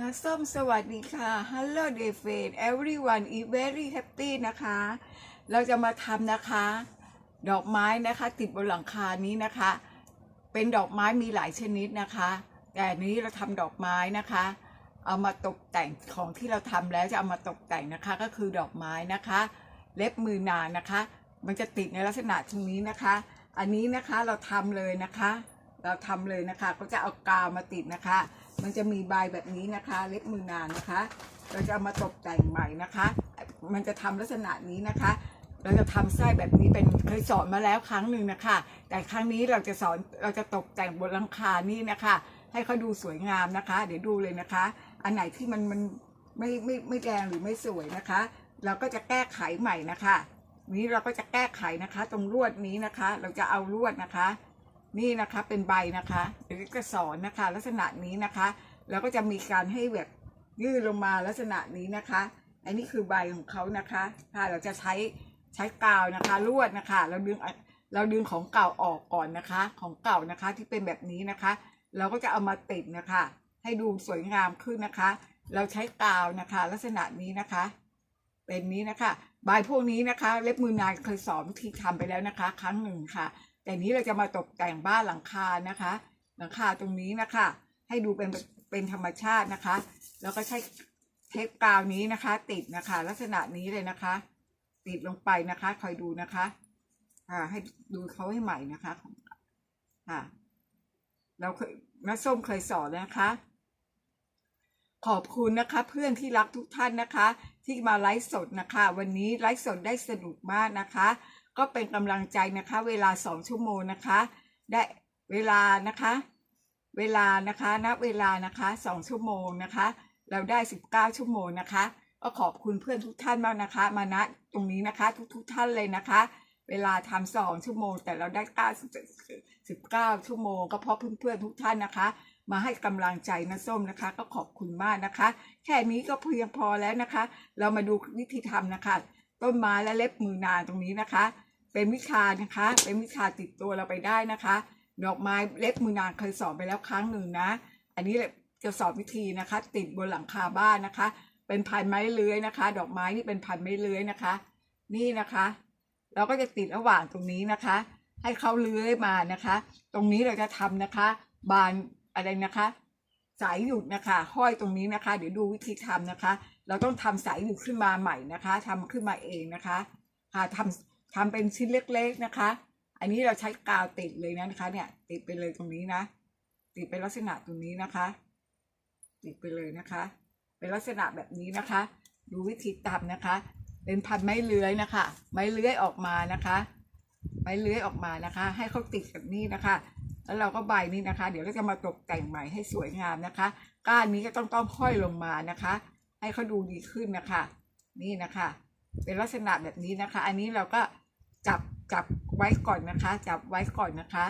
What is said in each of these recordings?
นะส้มสวัสดีค่ะ Hello day f r i e n d everyone is very happy นะคะ เราจะมาทำนะคะ ดอกไม้นะคะ ติดบนหลังคานี้นะคะ เป็นดอกไม้มีหลายชนิดนะคะ แต่นนี้เราทำดอกไม้นะคะ เอามาตกแต่งของที่เราทำแล้วจะเอามาตกแต่งนะคะ ก็คือดอกไม้นะคะ เล็บมือนางนะคะ มันจะติดในลักษณะตรงนี้นะคะ อันนี้นะคะเราทำเลยนะคะ เราทำเลยนะคะ ก็จะเอากาวมาติดนะคะ มันจะมีใบแบบนี้นะคะ เล็บมือนางนะคะ เราจะเอามาตกแต่งใหม่นะคะ มันจะทำลักษณะนี้นะคะ เราจะทำไส้แบบนี้เป็นเคยสอนมาแล้วครั้งหนึ่งนะคะ แต่ครั้งนี้เราจะสอนเราจะตกแต่งบนหลังคานี่นะคะ ให้เขาดูสวยงามนะคะ เดี๋ยวดูเลยนะคะ อันไหนที่มันมันไม่ไม่ไม่แดงหรือไม่สวยนะคะ เราก็จะแก้ไขใหม่นะคะ นี้เราก็จะแก้ไขนะคะ ตรงลวดนี้นะคะ เราจะเอาลวดนะคะ นี่นะคะเป็นใบนะคะเดี๋ยวจะสอนนะคะ ลักษณะนี้นะคะ แล้วก็จะมีการให้แบบยืดลงมาลักษณะนี้นะคะ อันนี้คือใบของเขานะคะค่ะเราจะใช้ใช้กาวนะคะลวดนะคะ เราดึงเราดึงของเก่าออกก่อนนะคะ ของเก่านะคะที่เป็นแบบนี้นะคะ เราก็จะเอามาติดนะคะ ให้ดูสวยงามขึ้นนะคะ เราใช้กาวนะคะ ลักษณะนี้นะคะ เป็นนี้นะคะใบพวกนี้นะคะ เล็บมือนายเคยสอนวิธีทำไปแล้วนะคะ ครั้งหนึ่งค่ะ แต่นี้เราจะมาตกแต่งบ้านหลังคานะคะ หลังคาตรงนี้นะคะ ให้ดูเป็นเป็นธรรมชาตินะคะ แล้วก็ใช้เทปกาวนี้นะคะ ติดนะคะ ลักษณะนี้เลยนะคะ ติดลงไปนะคะ คอยดูนะคะอ่าให้ดูเขาให้ใหม่นะคะค่ะเราเคยน้าส้มเคยสอนนะคะ ขอบคุณนะคะ เพื่อนที่รักทุกท่านนะคะ ที่มาไลฟ์สดนะคะ วันนี้ไลฟ์สดได้สนุกมากนะคะ ก็เป็นกำลังใจนะคะ เวลาสองชั่วโมงนะคะ ได้เวลานะคะ เวลานะคะณเวลานะคะสองชั่วโมงนะคะ เราได้สิบเก้าชั่วโมงนะคะ ก็ขอบคุณเพื่อนทุกท่านมากนะคะ มาณตรงนี้นะคะ ทุกทุกท่านเลยนะคะ เวลาทำสองชั่วโมง แต่เราได้เก้าสิบเก้าชั่วโมง ก็เพราะเพื่อนๆทุกท่านนะคะมาให้กำลังใจนะส้มนะคะ ก็ขอบคุณมากนะคะ แค่นี้ก็เพียงพอแล้วนะคะ เรามาดูวิธีทำนะคะ ต้นไม้และเล็บมือนางตรงนี้นะคะ เป็นวิชานะคะ เป็นวิชาติดตัวเราไปได้นะคะ ดอกไม้เล็บมือนางเคยสอนไปแล้วครั้งหนึ่งนะ อันนี้จะสอนวิธีนะคะ ติดบนหลังคาบ้านนะคะ เป็นพันไม้เลื้อยนะคะ ดอกไม้นี่เป็นพันไม้เลื้อยนะคะ นี่นะคะ เราก็จะติดระหว่างตรงนี้นะคะ ให้เขาเลื้อยมานะคะ ตรงนี้เราจะทำนะคะ บานอะไรนะคะ สายหยุดนะคะ ห้อยตรงนี้นะคะ เดี๋ยวดูวิธีทำนะคะ เราต้องทำสายหยุดขึ้นมาใหม่นะคะทำขึ้นมาเองนะคะค่ะทำทำเป็นชิ้นเล็กๆนะคะ อันนี้เราใช้กาวติดเลยนะคะ เนี่ย ติดไปเลยตรงนี้นะ ติดเป็นลักษณะตรงนี้นะคะ ติดไปเลยนะคะ เป็นลักษณะแบบนี้นะคะ ดูวิธีทำนะคะ เป็นพันไม้เลื้อยนะคะ ไม้เลื้อยออกมานะคะ ไม้เลื้อยออกมานะคะ ให้เขาติดกับนี่นะคะ แล้วเราก็ใบนี้นะคะ เดี๋ยวเราจะมาตกแต่งใหม่ให้สวยงามนะคะ ก้านนี้ก็ต้องต้องห้อยลงมานะคะ ให้เขาดูดีขึ้นนะคะ นี่นะคะ เป็นลักษณะแบบนี้นะคะ อันนี้เราก็จับจับไว้ก่อนนะคะ จับไว้ก่อนนะคะ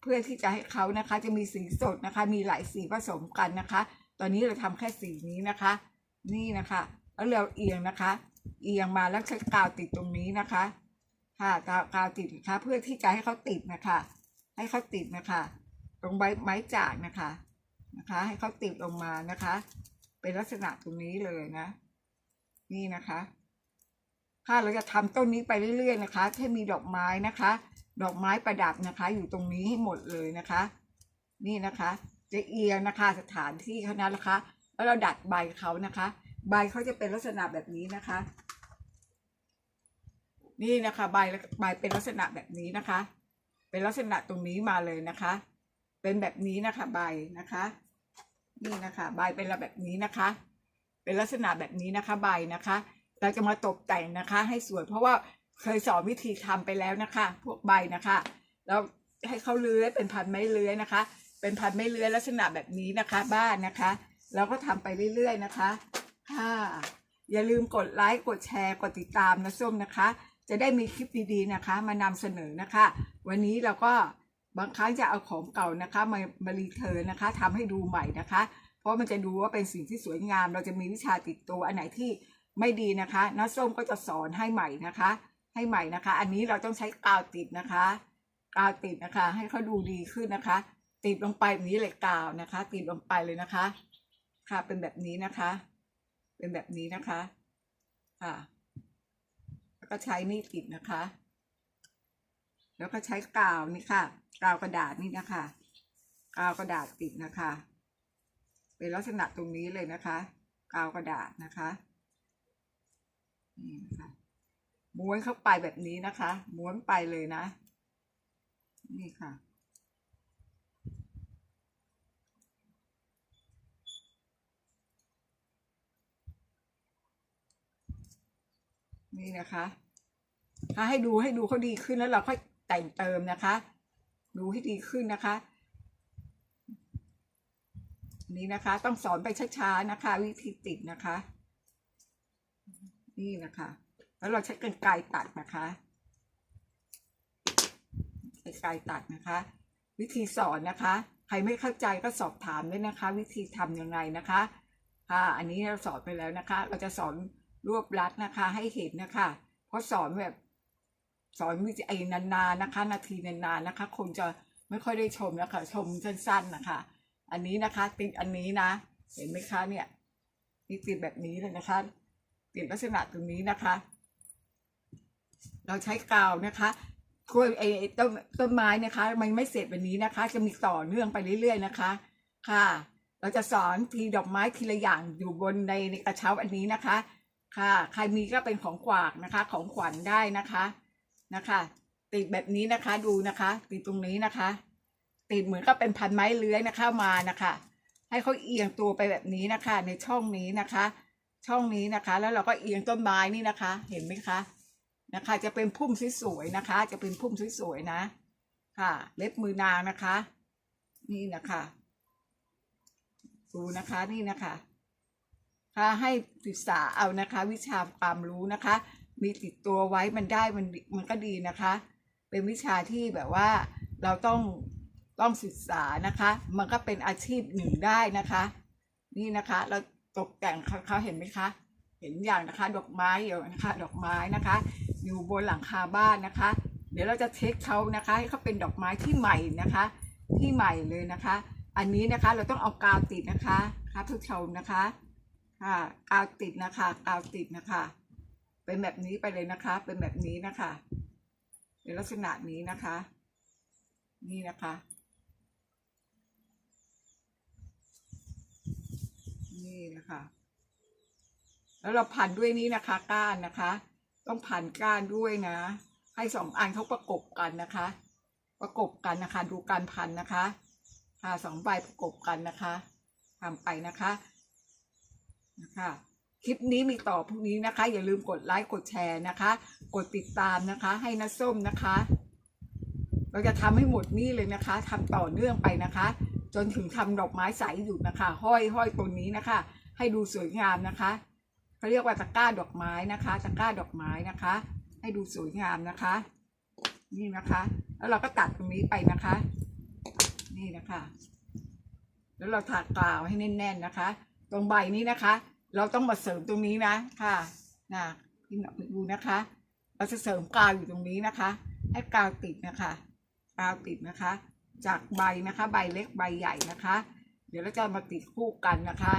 เพื่อที่จะให้เขานะคะจะมีสีสดนะคะ มีหลายสีผสมกันนะคะ ตอนนี้เราทำแค่สีนี้นะคะ นี่นะคะ แล้วเราเอียงนะคะ เอียงมาแล้วใช้กาวติดตรงนี้นะคะค่ะกาวติดนะคะเพื่อที่จะให้เขาติดนะคะ ให้เขาติดนะคะ ตรงใบไม้จากนะคะนะคะ ให้เขาติดลงมานะคะ เป็นลักษณะตรงนี้เลยนะ นี่นะคะ ค่ะเราจะทำต้นนี้ไปเรื่อย ๆ นะคะให้มีดอกไม้นะคะ ดอกไม้ประดับนะคะ อยู่ตรงนี้ให้หมดเลยนะคะ นี่นะคะ จะเอียงนะคะสถานที่เขานั้นนะคะ แล้วเราดัดใบเขานะคะ ใบเขาจะเป็นลักษณะแบบนี้นะคะนี่นะคะใบใบเป็นลักษณะแบบนี้นะคะ เป็นลักษณะตรงนี้มาเลยนะคะ เป็นแบบนี้นะคะใบนะคะ นี่นะคะใบเป็นแบบนี้นะคะ เป็นลักษณะแบบนี้นะคะใบนะคะ เราจะมาตกแต่งนะคะ ให้สวยเพราะว่าเคยสอนวิธีทำไปแล้วนะคะ พวกใบนะคะแล้วให้เขาเลื้อยเป็นพันไม้เลื้อยนะคะ เป็นพันไม้เลื้อยลักษณะแบบนี้นะคะ บ้านนะคะเราก็ทำไปเรื่อยๆนะคะค่ะอย่าลืมกดไลค์กดแชร์กดติดตามนะส้มนะคะ จะได้มีคลิปดีๆนะคะ มานำเสนอนะคะ วันนี้เราก็บางครั้งจะเอาของเก่านะคะ มามารีเทิร์นนะคะทำให้ดูใหม่นะคะ เพราะมันจะดูว่าเป็นสิ่งที่สวยงาม เราจะมีวิชาติดตัวอันไหนที่ไม่ดีนะคะน้าส้มก็จะสอนให้ใหม่นะคะ ให้ใหม่นะคะ อันนี้เราต้องใช้กาวติดนะคะกาวติดนะคะ ให้เขาดูดีขึ้นนะคะ ติดลงไปแบบนี้เลยกาวนะคะ ติดลงไปเลยนะคะ ค่ะเป็นแบบนี้นะคะ เป็นแบบนี้นะคะ ค่ะ แล้วก็ใช้นี่ติดนะคะ แล้วก็ใช้กาวนี่ค่ะ กาวกระดาษนี่นะคะ กาวกระดาษติดนะคะ เป็นลักษณะตรงนี้เลยนะคะ กาวกระดาษนะคะนี่นะคะม้วนเข้าไปแบบนี้นะคะ ม้วนไปเลยนะ นี่ค่ะ นี่นะคะถ้าให้ดูให้ดูเขาดีขึ้นแล้วเราค่อยแต่งเติมนะคะ ดูให้ดีขึ้นนะคะ นี่นะคะ ต้องสอนไปช้าๆนะคะ วิธีติดนะคะ นี่นะคะ แล้วเราใช้กรรไกรตัดนะคะกรรไกรตัดนะคะ วิธีสอนนะคะ ใครไม่เข้าใจก็สอบถามด้วยนะคะ วิธีทำยังไงนะคะค่ะอันนี้เราสอนไปแล้วนะคะ เราจะสอน รวบรัดนะคะให้เห็นนะคะ เพราะสอนแบบสอนวิธีไอ้นานๆนะคะ นาทีนานๆนะคะคนจะไม่ค่อยได้ชมนะคะชมสั้นๆนะคะ อันนี้นะคะ ติดอันนี้นะ เห็นไหมคะเนี่ยนี่ติดแบบนี้เลยนะคะ ติดลักษณะตรงนี้นะคะ เราใช้กาวนะคะถ้วยไอ้ไอ้ต้นต้นไม้นะคะ มันไม่เสร็จวันนี้นะคะ จะมีต่อเนื่องไปเรื่อยๆนะคะ ค่ะ เราจะสอนทีดอกไม้ทีละอย่างอยู่บนในในกระเช้าอันนี้นะคะ ค่ะ ใครมีก็เป็นของฝากนะคะ ของขวัญได้นะคะนะคะ ติดแบบนี้นะคะดูนะคะ ติดตรงนี้นะคะ ติดเหมือนกับเป็นพันไม้เลื้อยนะคะมานะคะ ให้เขาเอียงตัวไปแบบนี้นะคะ ในช่องนี้นะคะ ช่องนี้นะคะ แล้วเราก็เอียงต้นไม้นี่นะคะ เห็นไหมคะนะคะ จะเป็นพุ่มสวยๆนะคะ จะเป็นพุ่มสวยๆนะ ค่ะ เล็บมือนางนะคะ นี่นะคะ ดูนะคะนี่นะคะ ถ้าให้ศึกษาเอานะคะ วิชาความรู้นะคะ มีติดตัวไว้มันได้มันมันก็ดีนะคะ เป็นวิชาที่แบบว่าเราต้องต้องศึกษานะคะ มันก็เป็นอาชีพหนึ่งได้นะคะ นี่นะคะ เราตกแต่งเขาเห็นไหมคะ เห็นอย่างนะคะ ดอกไม้อยู่นะคะ ดอกไม้นะคะ อยู่บนหลังคาบ้านนะคะ เดี๋ยวเราจะเทคเขานะคะ ให้เขาเป็นดอกไม้ที่ใหม่นะคะ ที่ใหม่เลยนะคะ อันนี้นะคะเราต้องเอากาวติดนะคะค่ะทุกชมนะคะ ค่ะกาวติดนะคะกาวติดนะคะ เป็นแบบนี้ไปเลยนะคะ เป็นแบบนี้นะคะเป็นลักษณะนี้นะคะ นี่นะคะ นี่นะคะ แล้วเราพันด้วยนี้นะคะ ก้านนะคะ ต้องพันก้านด้วยนะ ให้สองอันเขาประกบกันนะคะ ประกบกันนะคะ ดูการพันนะคะค่ะสองใบประกบกันนะคะทำไปนะคะ นะคะคลิปนี้มีต่อพรุ่งนี้นะคะ อย่าลืมกดไลค์กดแชร์นะคะ กดติดตามนะคะ ให้น้าส้มนะคะ เราจะทำให้หมดนี่เลยนะคะทำต่อเนื่องไปนะคะ จนถึงทำดอกไม้ใสอยู่นะคะ ห้อยห้อยตัวนี้นะคะ ให้ดูสวยงามนะคะเขาเรียกว่าตะกร้าดอกไม้นะคะตะกร้าดอกไม้นะคะ ให้ดูสวยงามนะคะ นี่นะคะ แล้วเราก็ตัดตรงนี้ไปนะคะ นี่นะคะ แล้วเราทากาวให้แน่น ๆนะคะ ตรงใบนี้นะคะ เราต้องมาเสริมตรงนี้นะค่ะนะพี่หนอดูนะคะ เราจะเสริมกาวอยู่ตรงนี้นะคะ ให้กาวติดนะคะกาวติดนะคะ จากใบนะคะ ใบเล็กใบใหญ่นะคะ เดี๋ยวเราจะมาติดคู่กันนะคะ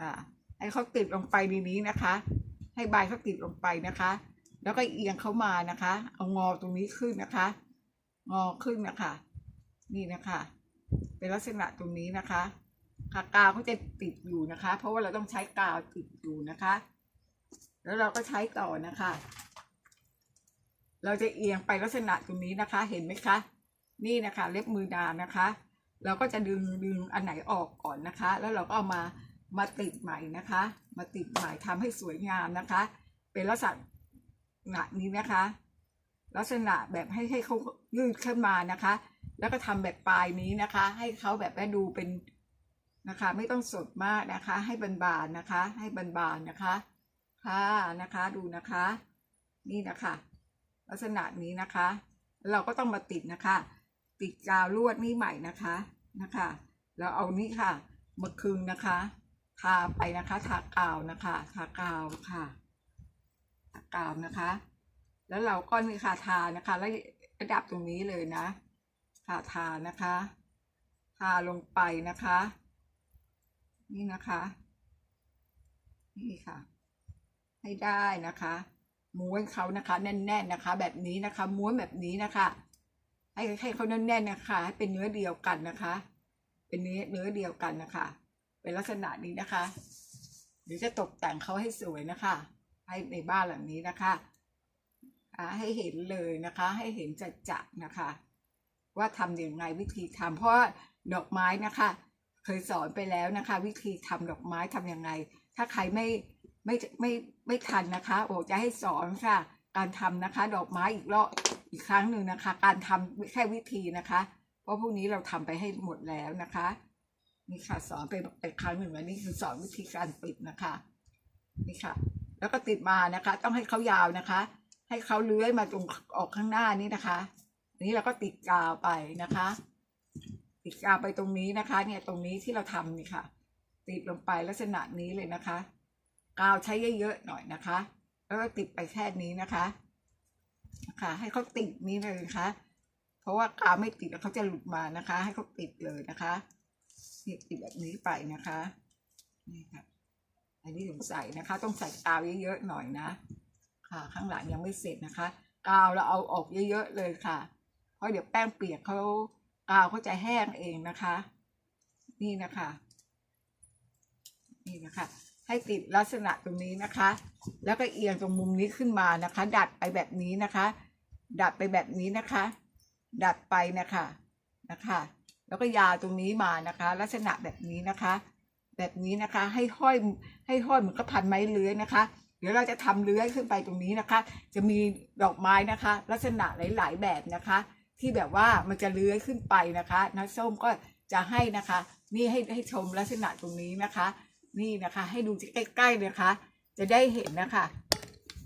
อ่าให้เขาติดลงไปในนี้นะคะ ให้ใบเขาติดลงไปนะคะ แล้วก็เอียงเข้ามานะคะ เอางอตรงนี้ขึ้นนะคะ งอขึ้นนะคะ นี่นะคะ เป็นลักษณะตรงนี้นะคะ ค่ะกาวก็จะติดอยู่นะคะ เพราะว่าเราต้องใช้กาวติดอยู่นะคะ แล้วเราก็ใช้ต่อนะคะ เราจะเอียงไปลักษณะตรงนี้นะคะ เห็นไหมคะ นี่นะคะ เล็บมือนานะคะ เราก็จะดึงดึงอันไหนออกก่อนนะคะ แล้วเราก็เอามามาติดใหม่นะคะ มาติดใหม่ทำให้สวยงามนะคะ เป็นลักษณะนี้นะคะ ลักษณะแบบให้ให้เขายืดขึ้นมานะคะ แล้วก็ทำแบบปลายนี้นะคะ ให้เขาแบบว่าดูเป็น นะคะ ไม่ต้องสดมากนะคะ ให้บานๆนะคะ ให้บานๆนะคะ ค่ะนะคะดูนะคะ นี่นะคะ ลักษณะนี้นะคะ เราก็ต้องมาติดนะคะ ติดกาวลวดนี่ใหม่นะคะนะคะแล้วเอานี่ค่ะมาคึงนะคะทาไปนะคะทากาวนะคะทากาวค่ะทากาวนะคะ แล้วเราก็นี่ค่ะทานะคะ แล้วระดับตรงนี้เลยนะค่ะทานะคะ ทาลงไปนะคะ นี่นะคะ นี่ค่ะ ให้ได้นะคะม้วนเขานะคะ แน่น ๆนะคะ แบบนี้นะคะ ม้วนแบบนี้นะคะให้ให้เขาแน่นๆนะคะ ให้เป็นเนื้อเดียวกันนะคะ เป็นเนื้อเนื้อเดียวกันนะคะ เป็นลักษณะนี้นะคะเดี๋ยวจะตกแต่งเขาให้สวยนะคะ ให้ในบ้านหลังนี้นะคะอ่าให้เห็นเลยนะคะ ให้เห็นจัดจะๆนะคะ ว่าทำอย่างไรวิธีทำเพราะดอกไม้นะคะ เคยสอนไปแล้วนะคะ วิธีทำดอกไม้ทำยังไง ถ้าใครไม่ไม่ไม่ไม่ทันนะคะ โอ้จะให้สอนค่ะ การทำนะคะ ดอกไม้อีกรอบอีกครั้งหนึ่งนะคะ การทำแค่วิธีนะคะ เพราะพวกนี้เราทำไปให้หมดแล้วนะคะนี่ค่ะสอนไปไปครั้งหนึ่งแล้วนี่คือสอนวิธีการติดนะคะ นี่ค่ะ แล้วก็ติดมานะคะ ต้องให้เขายาวนะคะ ให้เขาเลื้อยมาตรงออกข้างหน้านี้นะคะนนี้เราก็ติดกาวไปนะคะ ติดกาวไปตรงนี้นะคะเนี่ยตรงนี้ที่เราทำนี่ค่ะ ติดลงไปลักษณะนี้เลยนะคะ กาวใช้เยอะๆหน่อยนะคะ แล้วก็ติดไปแค่นี้นะคะนะคะให้เขาติดนี้เลยนะคะ เพราะว่ากาวไม่ติดแล้วเขาจะหลุดมานะคะ ให้เขาติดเลยนะคะนี่ติดแบบนี้ไปนะคะนี่ค่ะอันนี้ถึงใส่นะคะ ต้องใส่กาวเยอะๆหน่อยนะ ค่ะ ข้างหลังยังไม่เสร็จนะคะ กาวเราเอาออกเยอะๆเลยค่ะ เพราะเดี๋ยวแป้งเปียกเขา กาวเขาจะแห้งเองนะคะ นี่นะคะ นี่นะคะ ให้ติดลักษณะตรงนี้นะคะ แล้วก็เอียงตรงมุมนี้ขึ้นมานะคะ ดัดไปแบบนี้นะคะ ดัดไปแบบนี้นะคะ ดัดไปนะคะนะคะ แล้วก็ยาวตรงนี้มานะคะ ลักษณะแบบนี้นะคะ แบบนี้นะคะ ให้ห้อยให้ห้อยเหมือนกับพันไม้เลื้อยนะคะเดี๋ยวเราจะทำเลื้อยขึ้นไปตรงนี้นะคะ จะมีดอกไม้นะคะ ลักษณะหลาย ๆ แบบนะคะ ที่แบบว่ามันจะเลื้อยขึ้นไปนะคะน้าส้มก็จะให้นะคะ นี่ให้ให้ชมลักษณะตรงนี้นะคะ นี่นะคะ ให้ดูใกล้ๆเลยนะคะจะได้เห็นนะคะ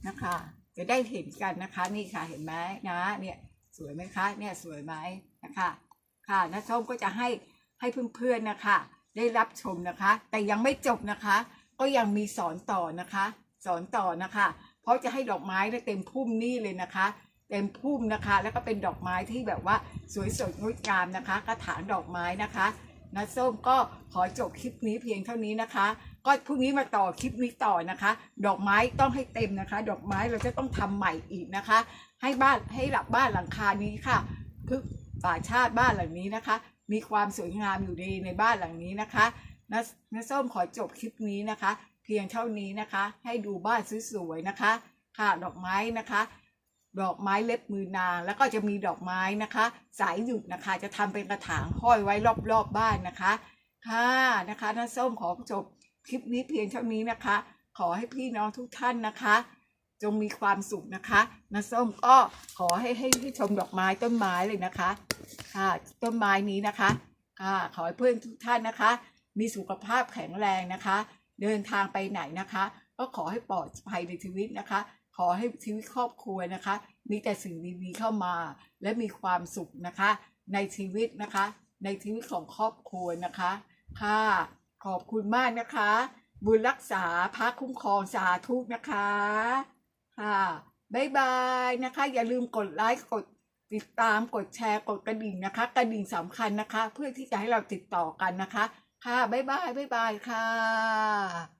นะคะ จะได้เห็นกันนะคะ นี่ค่ะเห็นไหมนะเนี่ยสวยไหมคะ เนี่ยสวยไหมนะคะ ค่ะน้าส้มก็จะให้ให้เพื่อนๆนะคะ ได้รับชมนะคะ แต่ยังไม่จบนะคะ ก็ยังมีสอนต่อนะคะ สอนต่อนะคะ เพราะจะให้ดอกไม้เต็มพุ่มนี่เลยนะคะ เต็มพุ่มนะคะ แล้วก็เป็นดอกไม้ที่แบบว่าสวยสดงดงามนะคะ กระถางดอกไม้นะคะนะส้มก็ขอจบคลิปนี้เพียงเท่านี้นะคะ ก็พรุ่งนี้มาต่อคลิปนี้ต่อนะคะ ดอกไม้ต้องให้เต็มนะคะ ดอกไม้เราจะต้องทำใหม่อีกนะคะ ให้บ้านให้หลับบ้านหลังคานี้ค่ะพึกป่าชาติบ้านหลังนี้นะคะ มีความสวยงามอยู่ในในบ้านหลังนี้นะคะนะนะส้มขอจบคลิปนี้นะคะ เพียงเท่านี้นะคะ ให้ดูบ้านสวยๆนะคะ ค่ะดอกไม้นะคะ ดอกไม้เล็บมือนาง แล้วก็จะมีดอกไม้นะคะ สายหยุดนะคะจะทำเป็นกระถางห้อยไว้รอบๆบบ้านนะคะค่ะนะคะน้าส้มขอจบคลิปนี้เพียงเท่านี้นะคะ ขอให้พี่น้องทุกท่านนะคะ จงมีความสุขนะคะน้าส้มก็ขอให้ให้ให้ชมดอกไม้ต้นไม้เลยนะคะ ค่ะ ต้นไม้นี้นะคะค่ะขอให้เพื่อนทุกท่านนะคะ มีสุขภาพแข็งแรงนะคะ เดินทางไปไหนนะคะ ก็ขอให้ปลอดภัยในชีวิตนะคะ ขอให้ชีวิตครอบครัวนะคะ มีแต่สิ่งดีๆเข้ามา และมีความสุขนะคะ ในชีวิตนะคะ ในชีวิตของครอบครัวนะคะค่ะขอบคุณมากนะคะ บุญรักษาพระคุ้มครองสาธุนะคะค่ะบ๊ายบายนะคะ อย่าลืมกดไลค์กดติดตามกดแชร์กดกระดิ่งนะคะ กระดิ่งสำคัญนะคะ เพื่อที่จะให้เราติดต่อกันนะคะ ค่ะบ๊ายบายบ๊ายบายค่ะ